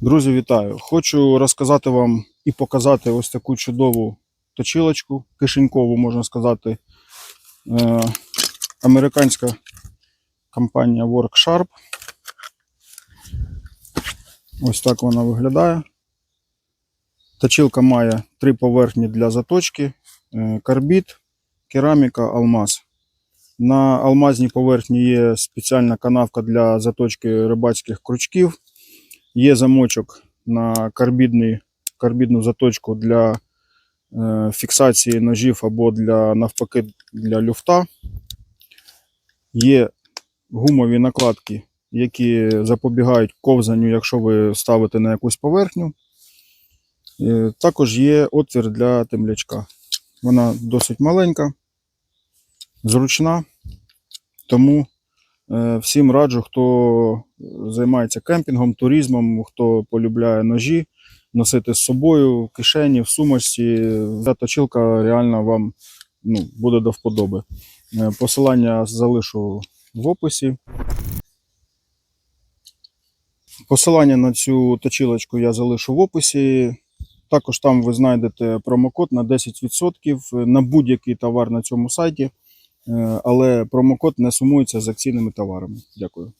Друзі, вітаю! Хочу розказати вам і показати ось таку чудову точилочку, кишенькову, можна сказати. Е, американська компанія WorkSharp. Ось так вона виглядає. Точилка має три поверхні для заточки: е, карбід, кераміка, алмаз. На алмазній поверхні є спеціальна канавка для заточки рибацьких крючків. Є замочок на карбідний, карбідну заточку для е, фіксації ножів або для навпаки для люфта. Є гумові накладки, які запобігають ковзанню, якщо ви ставите на якусь поверхню. Е, Також є отвір для темлячка. Вона досить маленька, зручна, тому Всім раджу, хто займається кемпінгом, туризмом, хто полюбляє ножі, носити з собою в кишені, в сумочці. Ця точилка реально вам ну, буде до вподоби. Е, Посилання залишу в описі. Посилання на цю точилочку я залишу в описі. Також там ви знайдете промокод на 10% на будь-який товар на цьому сайті. Е, але промокод не сумується з акційними товарами. Дякую.